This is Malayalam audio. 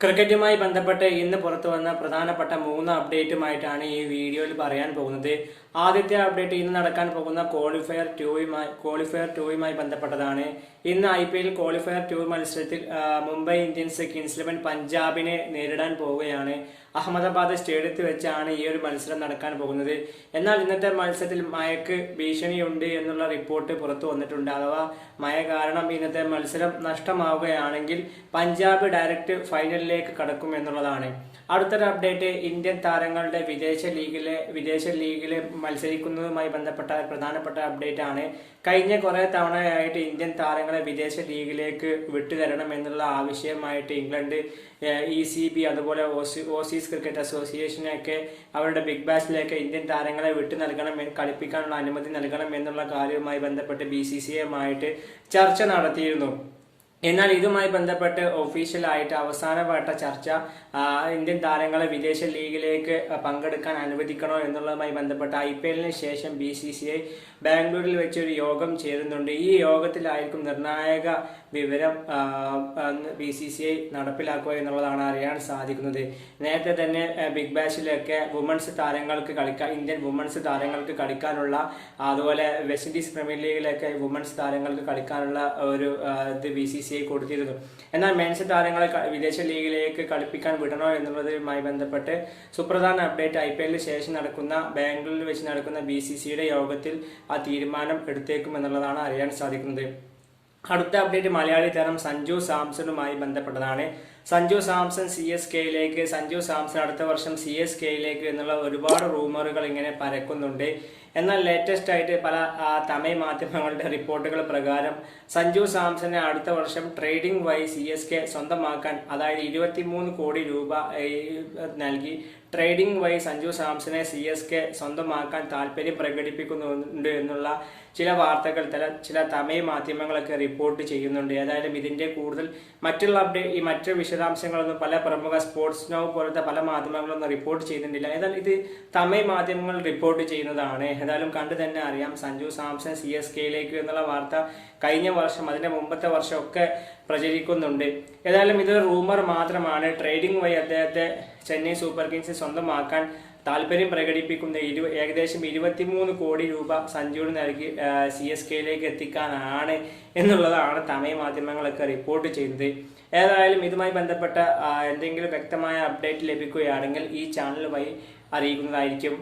ക്രിക്കറ്റുമായി ബന്ധപ്പെട്ട് ഇന്ന് പുറത്തു വന്ന പ്രധാനപ്പെട്ട മൂന്ന് അപ്ഡേറ്റുമായിട്ടാണ് ഈ വീഡിയോയിൽ പറയാൻ പോകുന്നത്. ആദ്യത്തെ അപ്ഡേറ്റ് ഇന്ന് നടക്കാൻ പോകുന്ന ക്വാളിഫയർ ടൂയുമായി ക്വാളിഫയർ ടൂയുമായി ബന്ധപ്പെട്ടതാണ്. ഇന്ന് I P L qualifier two മത്സരത്തിൽ മുംബൈ ഇന്ത്യൻസ് കിങ്സ് ഇലവൻ പഞ്ചാബിനെ നേരിടാൻ പോവുകയാണ്. അഹമ്മദാബാദ് സ്റ്റേഡിയത്തിൽ വെച്ചാണ് ഈ ഒരു മത്സരം നടക്കാൻ പോകുന്നത്. എന്നാൽ ഇന്നത്തെ മത്സരത്തിൽ മഴയ്ക്ക് ഭീഷണിയുണ്ട് എന്നുള്ള റിപ്പോർട്ട് പുറത്തു വന്നിട്ടുണ്ട്. അഥവാ മഴ കാരണം ഇന്നത്തെ മത്സരം നഷ്ടമാവുകയാണെങ്കിൽ പഞ്ചാബ് ഡയറക്റ്റ് ഫൈനലിലേക്ക് കടക്കും എന്നുള്ളതാണ്. അടുത്തൊരു അപ്ഡേറ്റ് ഇന്ത്യൻ താരങ്ങളുടെ വിദേശ ലീഗിലെ വിദേശ ലീഗിൽ മത്സരിക്കുന്നതുമായി ബന്ധപ്പെട്ട പ്രധാനപ്പെട്ട അപ്ഡേറ്റ് ആണ്. കഴിഞ്ഞ കുറെ തവണയായിട്ട് ഇന്ത്യൻ താരങ്ങളെ വിദേശ ലീഗിലേക്ക് വിട്ടുതരണം എന്നുള്ള ആവശ്യമായിട്ട് ഇംഗ്ലണ്ട് ഇ സി ബി അതുപോലെ ഓസി- ഓസീസ് ക്രിക്കറ്റ് അസോസിയേഷനൊക്കെ അവരുടെ ബിഗ് ബാഷിലേക്ക് ഇന്ത്യൻ താരങ്ങളെ വിട്ടു നൽകണം കളിപ്പിക്കാനുള്ള അനുമതി നൽകണം എന്നുള്ള കാര്യവുമായി ബന്ധപ്പെട്ട് ബി സി സി എമായിട്ട് ചർച്ച നടത്തിയിരുന്നു. എന്നാൽ ഇതുമായി ബന്ധപ്പെട്ട് ഒഫീഷ്യലായിട്ട് അവസാനപ്പെട്ട ചർച്ച ഇന്ത്യൻ താരങ്ങളെ വിദേശ ലീഗിലേക്ക് പങ്കെടുക്കാൻ അനുവദിക്കണോ എന്നുള്ളതുമായി ബന്ധപ്പെട്ട് ഐ പി എല്ലിന് ശേഷം ബി സി സി ഐ ബാംഗ്ലൂരിൽ വെച്ചൊരു യോഗം ചേരുന്നുണ്ട്. ഈ യോഗത്തിലായിരിക്കും നിർണായക വിവരം ബി സി സി ഐ നടപ്പിലാക്കുക എന്നുള്ളതാണ് അറിയാൻ സാധിക്കുന്നത്. നേരത്തെ തന്നെ ബിഗ് ബാഷിലൊക്കെ വുമൺസ് താരങ്ങൾക്ക് കളിക്കാൻ ഇന്ത്യൻ വുമൺസ് താരങ്ങൾക്ക് കളിക്കാനുള്ള അതുപോലെ വെസ്റ്റ് ഇൻഡീസ് പ്രീമിയർ ലീഗിലൊക്കെ വുമൺസ് താരങ്ങൾക്ക് കളിക്കാനുള്ള ഒരു ഇത് ബി സി സി ഐ കൊടുത്തിരുന്നു. എന്നാൽ മെൻസ് താരങ്ങളെ വിദേശ ലീഗിലേക്ക് കളിപ്പിക്കാൻ വിടണോ എന്നുള്ളതുമായി ബന്ധപ്പെട്ട് സുപ്രധാന അപ്ഡേറ്റ് ഐ പി എല്ലിന് ശേഷം നടക്കുന്ന ബാംഗ്ലൂരിൽ വെച്ച് നടക്കുന്ന ബി സി സിയുടെ യോഗത്തിൽ ആ തീരുമാനം എടുത്തേക്കും എന്നുള്ളതാണ് അറിയാൻ സാധിക്കുന്നത്. അടുത്ത അപ്ഡേറ്റ് മലയാളി താരം സഞ്ജു സാംസണുമായി ബന്ധപ്പെട്ടതാണ്. സഞ്ജു സാംസൺ സി എസ് കെയിലേക്ക് സഞ്ജു സാംസൺ അടുത്ത വർഷം സി എസ് കെയിലേക്ക് എന്നുള്ള ഒരുപാട് റൂമറുകൾ ഇങ്ങനെ പരക്കുന്നുണ്ട്. എന്നാൽ ലേറ്റസ്റ്റ് ആയിട്ട് പല തമിഴ് മാധ്യമങ്ങളുടെ റിപ്പോർട്ടുകൾ പ്രകാരം സഞ്ജു സാംസനെ അടുത്ത വർഷം trading Y C S K സ്വന്തമാക്കാൻ അതായത് ഇരുപത്തിമൂന്ന് കോടി രൂപ നൽകി. ട്രേഡിംഗ് വൈ സഞ്ജു സാംസനെ സി എസ് കെ സ്വന്തമാക്കാൻ താല്പര്യം പ്രകടിപ്പിക്കുന്നുണ്ട് എന്നുള്ള ചില വാർത്തകൾ ചില ചില തമിഴ് മാധ്യമങ്ങളൊക്കെ റിപ്പോർട്ട് ചെയ്യുന്നുണ്ട്. ഏതായാലും ഇതിന്റെ കൂടുതൽ മറ്റുള്ള അപ്ഡേറ്റ് ഈ മറ്റു വിശദാംശങ്ങളൊന്നും പല പ്രമുഖ സ്പോർട്സ് നോ പോലത്തെ പല മാധ്യമങ്ങളൊന്നും റിപ്പോർട്ട് ചെയ്തിട്ടില്ല. ഏതായാലും ഇത് തമിഴ് മാധ്യമങ്ങൾ റിപ്പോർട്ട് ചെയ്യുന്നതാണ്. ഏതായാലും കണ്ടു തന്നെ അറിയാം. സഞ്ജു സാംസൺ സി എസ് കെയിലേക്ക് എന്നുള്ള വാർത്ത കഴിഞ്ഞ വർഷം അതിന്റെ മുമ്പത്തെ വർഷമൊക്കെ പ്രചരിക്കുന്നുണ്ട്. ഏതായാലും ഇതൊരു റൂമർ മാത്രമാണ്. ട്രേഡിംഗ് വഴി അദ്ദേഹത്തെ ചെന്നൈ സൂപ്പർ കിങ്സ് സ്വന്തമാക്കാൻ താല്പര്യം പ്രകടിപ്പിക്കുന്ന ഇരു ഏകദേശം ഇരുപത്തിമൂന്ന് കോടി രൂപ സഞ്ജുവിന് നൽകി സി എസ് കെയിലേക്ക് എത്തിക്കാനാണ് എന്നുള്ളതാണ് തമിഴ് മാധ്യമങ്ങളൊക്കെ റിപ്പോർട്ട് ചെയ്തത് ഏതായാലും ഇതുമായി ബന്ധപ്പെട്ട എന്തെങ്കിലും വ്യക്തമായ അപ്ഡേറ്റ് ലഭിക്കുകയാണെങ്കിൽ ഈ ചാനൽ വഴി അറിയിക്കുന്നതായിരിക്കും.